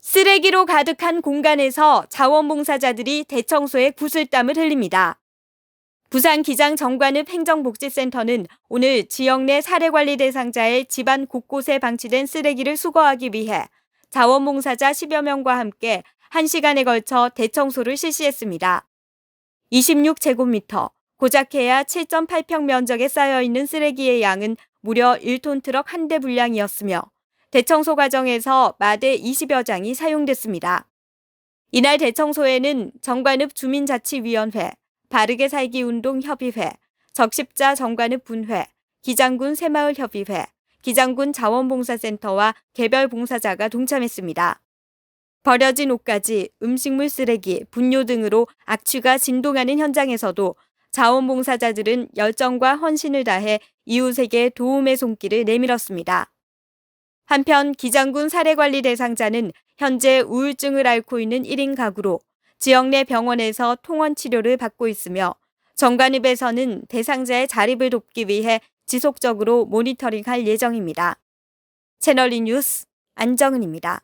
쓰레기로 가득한 공간에서 자원봉사자들이 대청소에 구슬땀을 흘립니다. 부산 기장 정관읍 행정복지센터는 오늘 지역 내 사례관리 대상자의 집안 곳곳에 방치된 쓰레기를 수거하기 위해 자원봉사자 10여 명과 함께 1시간에 걸쳐 대청소를 실시했습니다. 26제곱미터, 고작해야 7.8평 면적에 쌓여 있는 쓰레기의 양은 무려 1톤 트럭 한 대 분량이었으며 대청소 과정에서 마대 20여 장이 사용됐습니다. 이날 대청소에는 정관읍 주민자치위원회, 바르게 살기 운동 협의회, 적십자 정관읍 분회, 기장군 새마을 협의회, 기장군 자원봉사센터와 개별 봉사자가 동참했습니다. 버려진 옷가지, 음식물 쓰레기, 분뇨 등으로 악취가 진동하는 현장에서도 자원봉사자들은 열정과 헌신을 다해 이웃에게 도움의 손길을 내밀었습니다. 한편 기장군 사례관리 대상자는 현재 우울증을 앓고 있는 1인 가구로 지역 내 병원에서 통원 치료를 받고 있으며 정관읍에서는 대상자의 자립을 돕기 위해 지속적으로 모니터링할 예정입니다. 채널이 뉴스 안정은입니다.